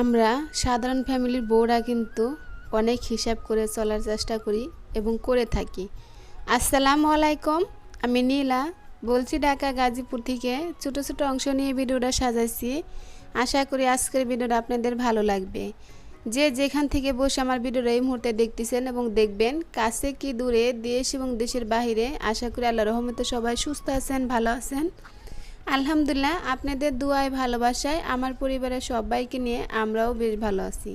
আমরা সাধারণ ফ্যামিলির বউরা কিন্তু অনেক হিসাব করে চলার চেষ্টা করি এবং করে থাকি। আসসালামু আলাইকুম, আমি নীলা। বলছি ঢাকা গাজীপুর থেকে ছোটো ছোটো অংশ নিয়ে ভিডিওটা সাজাইছি। আশা করি আজকের ভিডিওটা আপনাদের ভালো লাগবে। যে যেখান থেকে বসে আমার ভিডিওটা এই মুহূর্তে দেখতেছেন এবং দেখবেন, কাছে কি দূরে দেশ এবং দেশের বাহিরে, আশা করি আল্লাহ রহমতে সবাই সুস্থ আছেন, ভালো আছেন। আলহামদুলিল্লাহ, আপনাদের দুয়ায় ভালোবাসায় আমার পরিবারের সবাইকে নিয়ে আমরাও বেশ ভালো আছি।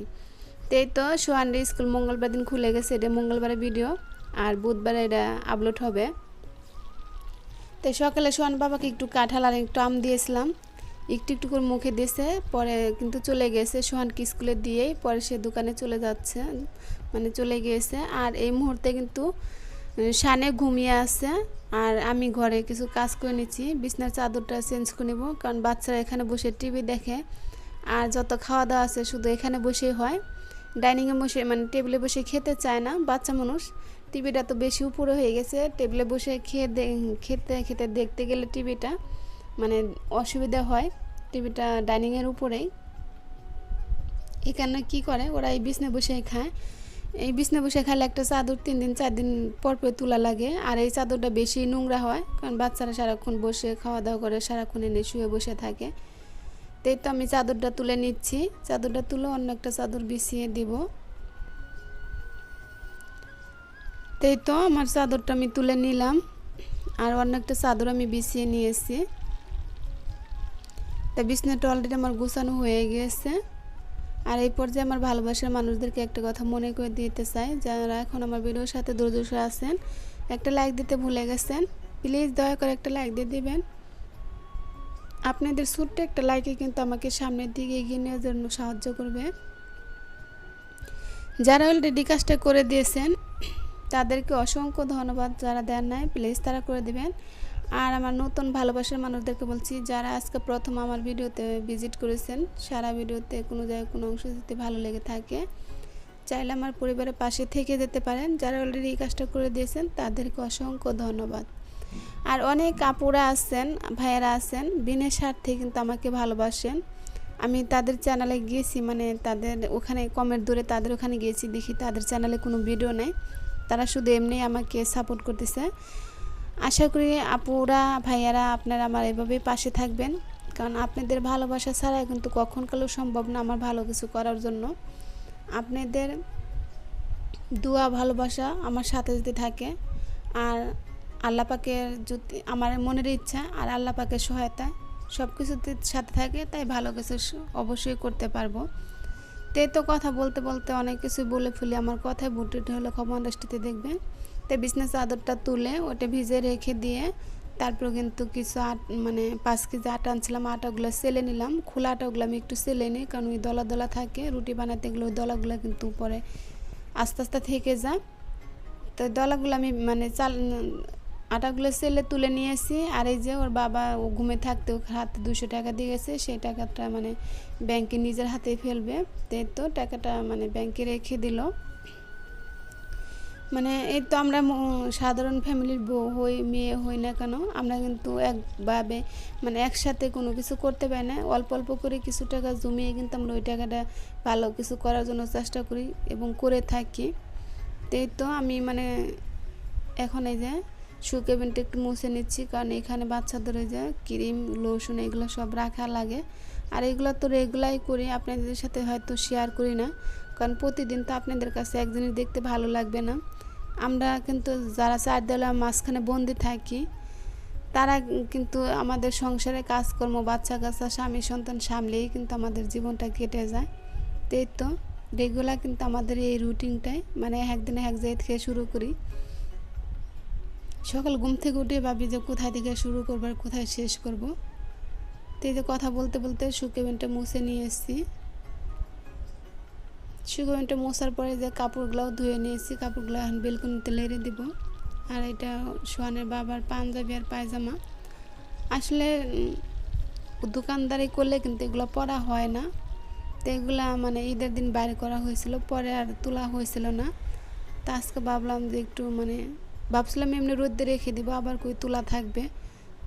তো এই তো সোহানরি স্কুল মঙ্গলবার দিন খুলে গেছে, এটা মঙ্গলবারের ভিডিও, আর বুধবারে এটা আপলোড হবে। তো সকালে সোহান বাবাকে একটু কাঁঠাল আর একটু আম দিয়েছিলাম, একটু একটু করে মুখে দিয়েছে, পরে কিন্তু চলে গেছে। সোহানকে স্কুলে দিয়েই পরে সে দোকানে চলে যাচ্ছে মানে চলে গিয়েছে। আর এই মুহূর্তে কিন্তু শানে ঘুমিয়ে আছে আর আমি ঘরে কিছু কাজ করে নিচ্ছি। বিছনার চাদরটা চেঞ্জ করে নেব, কারণ বাচ্চারা এখানে বসে টিভি দেখে আর যত খাওয়া দাওয়া আছে শুধু এখানে বসেই হয়। ডাইনিংয়ে বসে মানে টেবিলে বসে খেতে চায় না, বাচ্চা মানুষ। টিভিটা তো বেশি উপরে হয়ে গেছে, টেবিলে বসে খেয়ে খেতে খেতে দেখতে গেলে টিভিটা মানে অসুবিধা হয়। টিভিটা ডাইনিংয়ের উপরেই। এখানে কি করে? ওরা এই বিছনে বসে খায়। এই বিছনা বসে খাইলে একটা চাদর তিন দিন, চার দিন পর পর তোলা লাগে। আর এই চাদরটা বেশি নোংরা হয়, কারণ বাচ্চারা সারাক্ষণ বসে খাওয়া দাওয়া করে, সারাক্ষণ এনে শুয়ে বসে থাকে। তাই তো আমি চাদরটা তুলে নিচ্ছি। চাদরটা তুলে অন্য একটা চাদর বিছিয়ে দিব। তাই তো আমার চাদরটা আমি তুলে নিলাম। আর অন্য একটা চাদর আমি বিছিয়ে নিয়েছি। তা বিছনাটা অলরেডি আমার গুছানো হয়ে গিয়েছে আর এই পর্যায়ে আমার ভালোবাসার মানুষদেরকে একটা কথা মনে করে দিতে চাই, যারা এখন আমার ভিডিওর সাথে দুর্দশা আছেন, একটা লাইক দিতে ভুলে গেছেন প্লিজ দয়া করে একটা লাইক দিয়ে দিবেন। আপনাদের ছোট্ট একটা লাইকে কিন্তু আমাকে সামনের দিকে এগিয়ে নেওয়ার জন্য সাহায্য করবে। যারা অলরেডি কাজটা করে দিয়েছেন, তাদেরকে অসংখ্য ধন্যবাদ, যারা দেন নাই প্লিজ তারা করে দিবেন। আর আমার নতুন ভালোবাসার মানুষদেরকে বলছি, যারা আজকে প্রথম আমার ভিডিওতে ভিজিট করেছেন, সারা ভিডিওতে কোনো জায়গায় কোনো অংশ যদি ভালো লেগে থাকে, চাইলে আমার পরিবারের পাশে থেকে যেতে পারেন। যারা অলরেডি এই কাজটা করে দিয়েছেন, তাদেরকে অসংখ্য ধন্যবাদ। আর অনেক আপুরা আছেন, ভাইয়েরা আছেন, বিনের স্বার্থে কিন্তু আমাকে ভালোবাসেন। আমি তাদের চ্যানেলে গিয়েছি মানে তাদের ওখানে কমের দূরে তাদের ওখানে গিয়েছি, দেখি তাদের চ্যানেলে কোনো ভিডিও নেই। তারা শুধু এমনি আমাকে সাপোর্ট করতেছে। আশা করি আপুরা, ভাইয়ারা আপনারা আমার এভাবে পাশে থাকবেন। কারণ আপনাদের ভালোবাসা ছাড়া কিন্তু কখনকালেও সম্ভব না আমার ভালো কিছু করার জন্য। আপনাদের দোয়া, ভালোবাসা আমার সাথে যদি থাকে, আর আল্লাহ পাকের যদি আমার মনের ইচ্ছা আর আল্লাহ পাকের সহায়তা সব কিছুতে সাথে থাকে, তাই ভালো কিছু অবশ্যই করতে পারব। তে তো কথা বলতে বলতে অনেক কিছু বলে ফেলি আমার কথায় বুটিটি হলে ক্ষমা দৃষ্টিতে দেখবেন। তো বিজনেস চাদরটা তুলে ওটা ভিজে রেখে দিয়ে তারপর কিন্তু কিছু আট মানে পাঁচ কেজি আটা আনছিলাম, আটাগুলো সেলে নিলাম। খোলা আটাগুলো আমি একটু সেলে নিই, কারণ ওই দলা দলা থাকে, রুটি বানাতে গেলে ওই দলাগুলো কিন্তু উপরে আস্তে আস্তে থেকে যায়। তো দলাগুলো আমি মানে চাল আটাগুলো সেলে তুলে নিয়েছি আর এই যে ওর বাবা ও ঘুমে থাকতে ওর হাতে দুশো টাকা দিয়ে গেছে, সেই টাকাটা মানে ব্যাংকে নিজের হাতে ফেলবে। তাই তো টাকাটা মানে ব্যাংকে রেখে দিল। মানে এই তো আমরা সাধারণ ফ্যামিলির বউ হই, মেয়ে হই না কেন, আমরা কিন্তু একভাবে মানে একসাথে কোনো কিছু করতে পারি না। অল্প অল্প করে কিছু টাকা জমিয়ে কিন্তু আমরা ওই টাকাটা ভালো কিছু করার জন্য চেষ্টা করি এবং করে থাকি। তাই তো আমি মানে এখন এই যে শু কেবিনটা একটু মুছে নিচ্ছি, কারণ এখানে বাচ্চাদের ওই যায় ক্রিম লোশন এগুলো সব রাখা লাগে। আর এগুলো তো রেগুলাই করি, আপনাদের সাথে হয়তো শেয়ার করি না, কারণ প্রতিদিন তো আপনাদের কাছে এক জিনিস দেখতে ভালো লাগবে না। আমরা কিন্তু যারা চার দেওয়ালা মাঝখানে বন্দি থাকি, তারা কিন্তু আমাদের সংসারে কাজকর্ম, বাচ্চা কাচ্চা, স্বামী সন্তান সামলেই কিন্তু আমাদের জীবনটা কেটে যায়। তাই তো রেগুলার কিন্তু আমাদের এই রুটিনটাই মানে একদিনে এক জায়গা থেকে শুরু করি। সকাল ঘুম থেকে উঠে ভাবি যে কোথায় থেকে শুরু করব আর কোথায় শেষ করব। তো এই যে কথা বলতে বলতে সুকেবেনটা মুছে নিয়ে এসেছি। সুকেবেনটা মোছার পরে যে কাপড়গুলোও ধুয়ে নিয়ে নিয়েছি কাপড়গুলো এখন বেলকুনিতে লেড়ে দিব। আর এটা সোহানের বাবার পাঞ্জাবি আর পায়জামা। আসলে দোকানদারি করলে কিন্তু এগুলো পরা হয় না। তো এগুলা মানে ঈদের দিন বাইরে করা হয়েছিল, পরে আর তোলা হয়েছিল না। তা আজকে ভাবলাম যে একটু মানে ভাবছিলাম এমনি রোদ্দে রেখে দিব, আবার কই তোলা থাকবে।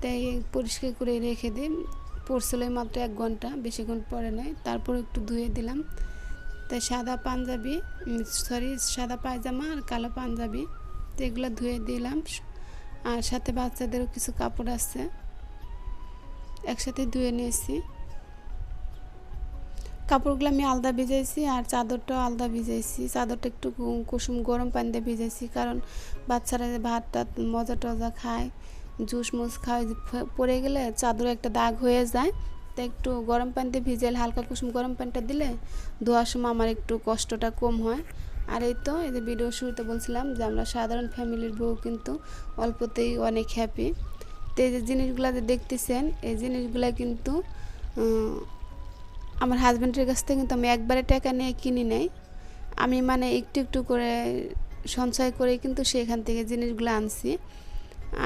তাই পরিষ্কার করে রেখে দিই। পড়ছিল এই মাত্র এক ঘণ্টা, বেশিক্ষণ পরে নাই। তারপর একটু ধুয়ে দিলাম। তাই সাদা পাঞ্জাবি সরি সাদা পায়জামা আর কালো পাঞ্জাবি, তো এগুলো ধুয়ে দিলাম। আর সাথে বাচ্চাদেরও কিছু কাপড় আছে। একসাথে ধুয়ে নিয়েছি। কাপড়গুলো আমি আলাদা ভিজাইছি আর চাদরটাও আলাদা ভিজাইছি। চাদরটা একটু কুসুম গরম পানি দিয়ে ভিজাইছি কারণ বাচ্চারা যে ভাত টাত, মজা টজা খায়, জুস মুস খায় পড়ে গেলে চাদরে একটা দাগ হয়ে যায়। তো একটু গরম পানিতে ভিজাইলে হালকা কুসুম গরম পানিটা দিলে ধোয়ার সময় আমার একটু কষ্টটা কম হয়। আর এই তো, এই যে ভিডিও শুরুতে বলছিলাম যে আমরা সাধারণ ফ্যামিলির বউ কিন্তু অল্পতেই অনেক হ্যাপি তো এই যে জিনিসগুলো যে দেখতেছেন, এই জিনিসগুলো কিন্তু আমার হাজব্যান্ডের কাছ থেকে কিন্তু আমি একবারে টাকা নিয়ে কিনি নাই। আমি মানে একটু একটু করে সঞ্চয় করে কিন্তু সেখান থেকে জিনিসগুলো আনছি।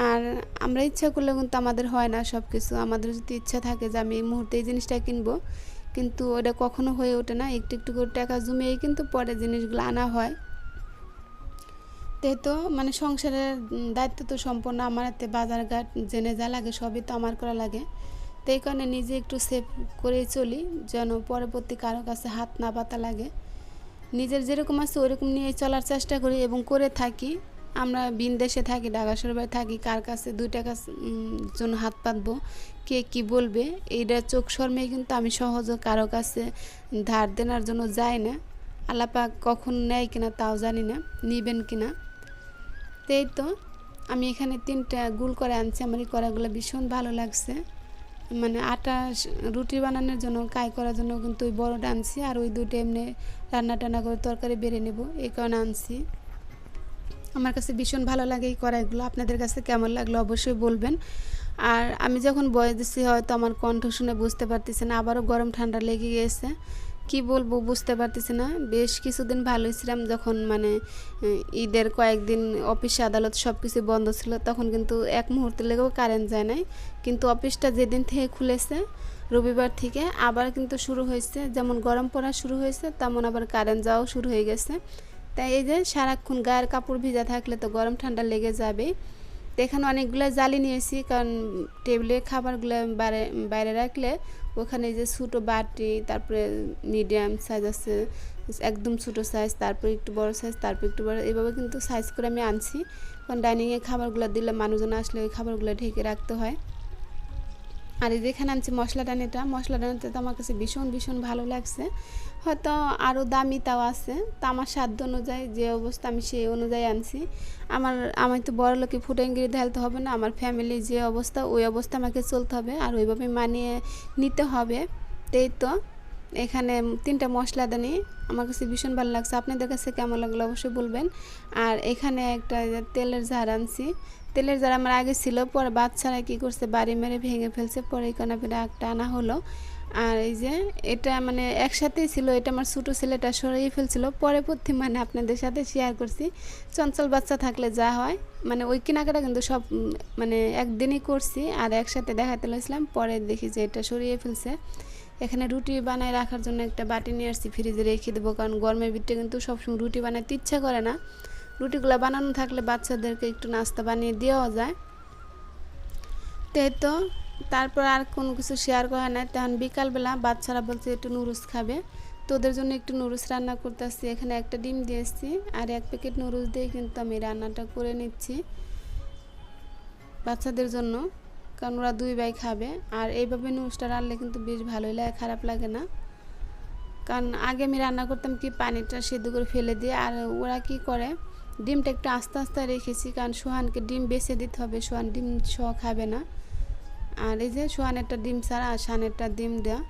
আর আমরা ইচ্ছা করলে কিন্তু আমাদের হয় না সব কিছু আমাদের যদি ইচ্ছা থাকে যে আমি এই মুহূর্তে এই জিনিসটা কিনবো, কিন্তু ওটা কখনো হয়ে ওঠে না। একটু একটু করে টাকা জমিয়েই কিন্তু পরে জিনিসগুলো আনা হয়। তো মানে সংসারের দায়িত্ব তো সম্পূর্ণ আমার হাতে। বাজার ঘাট জেনে যা লাগে সবই তো আমার করা লাগে। তো এই কারণে নিজে একটু সেভ করেই চলি, যেন পরবর্তী কারও কাছে হাত না পাতা লাগে। নিজের যেরকম আছে ওরকম নিয়ে চলার চেষ্টা করি এবং করে থাকি। আমরা বিন দেশে থাকি, ঢাকা শহরে থাকি, কার কাছে দুই টাকা জন্য হাত পাতবো কে কি বলবে, এইটা চোখ শর্মে কিন্তু আমি সহজে কারও কাছে ধার দেনার জন্য যাই না। আল্লাপাক কখন নেয় কিনা তাও জানি না, নিবেন কিনা। তো এই তো, আমি এখানে তিনটা গুল করে আনছি, আমার এই করাগুলো ভীষণ ভালো লাগছে। মানে আটা রুটি বানানোর জন্য, কাই করার জন্য কিন্তু ওই বড়টা আনছি, আর ওই দুটো এমনি রান্না টান্না করে তরকারি বেড়ে নেব, এই কারণে আনছি। আমার কাছে ভীষণ ভালো লাগে এই কড়াইগুলো, আপনাদের কাছে কেমন লাগল অবশ্যই বলবেন। আর আমি যখন বয়স দিচ্ছি হয়তো আমার কণ্ঠ শুনে বুঝতে পারতেছি না আবারও গরম ঠান্ডা লেগে গিয়েছে কি বলব বুঝতে পারতেছি না। বেশ কিছুদিন ভালোই ছিলাম যখন মানে ঈদের কয়েকদিন অফিস আদালত সব কিছু বন্ধ ছিল, তখন কিন্তু এক মুহূর্তে লেগেও কারেন্ট যায় নাই। কিন্তু অফিসটা যেদিন থেকে খুলেছে, রবিবার থেকে আবার কিন্তু শুরু হয়েছে। যেমন গরম পড়া শুরু হয়েছে, তেমন আবার কারেন্ট যাওয়াও শুরু হয়ে গেছে। তাই এই যে সারাক্ষণ গায়ের কাপড় ভিজা থাকলে তো গরম ঠান্ডা লেগে যাবে তো এখানে অনেকগুলো জালি নিয়েছি, কারণ টেবিলে খাবারগুলো বাইরে বাইরে রাখলে ওখানে যে ছোটো বাটি, তারপরে মিডিয়াম সাইজ আছে, একদম ছোটো সাইজ তারপরে একটু বড় সাইজ তারপর একটু বড়, এভাবে কিন্তু সাইজ করে আমি আনছি। কারণ ডাইনিংয়ে খাবারগুলো দিলে মানুষজন আসলে ওই খাবারগুলো ঢেকে রাখতে হয়। আর এই যেখানে আনছি মশলা ডানিটা মশলা ডানিটা তো আমার কাছে ভীষণ ভীষণ ভালো লাগছে। হয়তো আরও দামি তাও আছে, তা আমার সাধ্য অনুযায়ী যে অবস্থা আমি সেই অনুযায়ী আনছি। আমার আমি তো বড় লোকে ফুটেঙ্গিরি ঢালতে হবে না, আমার ফ্যামিলি যে অবস্থা, ওই অবস্থা আমাকে চলতে হবে, আর ওইভাবে মানিয়ে নিতে হবে। তাই তো এখানে তিনটা মশলা দানি, আমার কাছে ভীষণ ভালো লাগছে। আপনাদের কাছে কেমন লাগল অবশ্যই বলবেন। আর এখানে একটা তেলের ঝাড় আনছি তেলের যারা আমার আগে ছিল, পরে বাচ্চারা কী করছে, বাড়ি মেরে ভেঙে ফেলছে, পরে এখানে ফিরে একটা আনা হলো। আর এই যে এটা মানে একসাথেই ছিল, এটা আমার ছোটো ছেলেটা সরিয়ে ফেলছিল। পরে প্রতি মানে আপনাদের সাথে শেয়ার করছি। চঞ্চল বাচ্চা থাকলে যা হয় মানে ওই কেনাকাটা কিন্তু সব মানে একদিনই করছি। আর একসাথে দেখাতে লইছিলাম, পরে দেখি যে এটা সরিয়ে ফেলছে। এখানে রুটি বানায় রাখার জন্য একটা বাটি নিয়ে আসছি, ফ্রিজে রেখে দেবো। কারণ গরমের ভিতরে কিন্তু সবসময় রুটি বানাতে ইচ্ছা করে না। রুটিগুলো বানানো থাকলে বাচ্চাদেরকে একটু নাস্তা বানিয়ে দেওয়া যায়। তো এই তো তারপর আর কোনো কিছু শেয়ার করা নাই। তখন বিকালবেলা বাচ্চারা বলছে, একটু নুডলস খাবে। তো ওদের জন্য একটু নুডলস রান্না করতেছি। এখানে একটা ডিম দিয়েছি আর এক প্যাকেট নুডলস দিয়ে কিন্তু আমি রান্নাটা করে নিচ্ছি বাচ্চাদের জন্য। কারণ ওরা দুই ভাই খাবে। আর এইভাবে নুডলসটা রান্নলে কিন্তু বেশ ভালোই লাগে, খারাপ লাগে না। কারণ আগে আমি রান্না করতাম কি, পানিটা সেদ্ধ করে ফেলে দিয়ে, আর ওরা কি করে ডিমটা একটু আস্তে আস্তে রেখেছি, কারণ সোহানকে ডিম বেছে দিতে হবে। সোহান ডিম ছ খাবে না। আর এই যে সোহানেরটা ডিম ছাড়া আর শানেরটা ডিম দেওয়া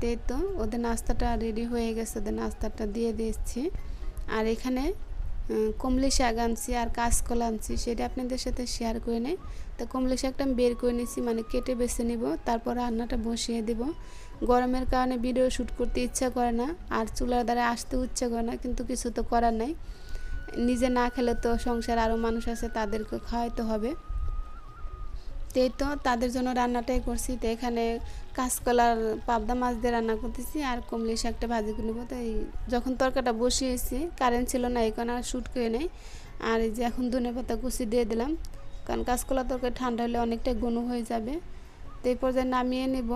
তাই তো ওদের নাস্তাটা রেডি হয়ে গেছে, ওদের নাস্তাটা দিয়ে দিচ্ছি আর এখানে কমলি শাক আনছি আর কাঁচকলা আনছি, সেটা আপনাদের সাথে শেয়ার করে নেই। তো কমলি শাকটা আমি বের করে নিয়েছি মানে কেটে বেছে নিব, তারপর রান্নাটা বসিয়ে দেব। গরমের কারণে ভিডিও শ্যুট করতে ইচ্ছা করে না, আর চুলার দ্বারা আসতে ইচ্ছা করে না, কিন্তু কিছু তো করার নাই। নিজে না খেলে তো সংসার আরও মানুষ আছে, তাদেরকে খাওয়াইতে হবে। তো তো তাদের জন্য রান্নাটাই করছি, তো এখানে কাঁচকলার পাবদা মাছ দিয়ে রান্না করতেছি আর কমলি শাকটা ভাজি করে নেব। তো এই যখন তরকাটা বসিয়েছি কারেন্ট ছিল না এখন আর শ্যুট করে নেই। আর এই যে এখন ধনে পাতা কুচি দিয়ে দিলাম, কারণ কাঁচকলা তরকারি ঠান্ডা হলে অনেকটা ঘন হয়ে যাবে। তো এই পর্যায়ে নামিয়ে নেব।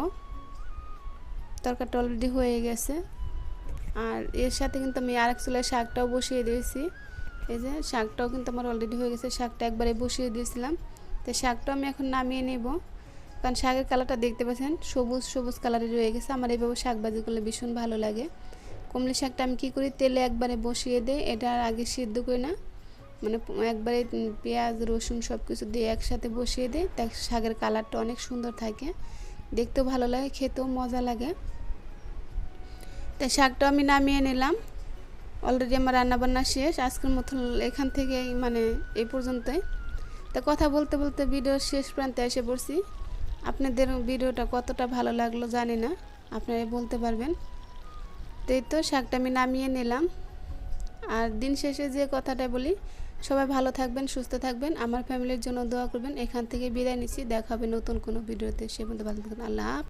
তরকারিটা অলরেডি হয়ে গেছে। আর এর সাথে কিন্তু আমি আরেক চুলায় শাকটাও বসিয়ে দিয়েছি। এই যে শাকটাও কিন্তু আমার অলরেডি হয়ে গেছে, শাকটা একবারে বসিয়ে দিয়েছিলাম। তো শাকটা আমি এখন নামিয়ে নেব। কারণ শাকের কালারটা দেখতে পাচ্ছেন, সবুজ সবুজ কালারের রয়ে গেছে। আমার এইভাবে শাক করলে ভীষণ ভালো লাগে। কমলি শাকটা আমি কী করি, তেলে একবারে বসিয়ে দিই। এটা আর আগে সিদ্ধ করি না। মানে একবারে পেঁয়াজ, রসুন সব কিছু দিয়ে একসাথে বসিয়ে দিই। তাই শাকের কালারটা অনেক সুন্দর থাকে। দেখতেও ভালো লাগে, খেতেও মজা লাগে। তাই শাকটা আমি নামিয়ে নিলাম। অলরেডি আমার রান্নাবান্না শেষ, আজকের মতন এখান থেকে মানে এই পর্যন্তই। তা কথা বলতে বলতে ভিডিওর শেষ প্রান্তে এসে পড়ছি। আপনাদের ভিডিওটা কতটা ভালো লাগল জানি না, আপনারা বলতে পারবেন। তো এই তো শাকটা আমি নামিয়ে নিলাম। আর দিন শেষে যে কথাটা বলি, সবাই ভালো থাকবেন, সুস্থ থাকবেন, আমার ফ্যামিলির জন্য দোয়া করবেন। এখান থেকে বিদায় নিচ্ছি, দেখা হবে নতুন কোনো ভিডিওতে, সে পর্যন্ত ভালো থাকবেন, আল্লাহ।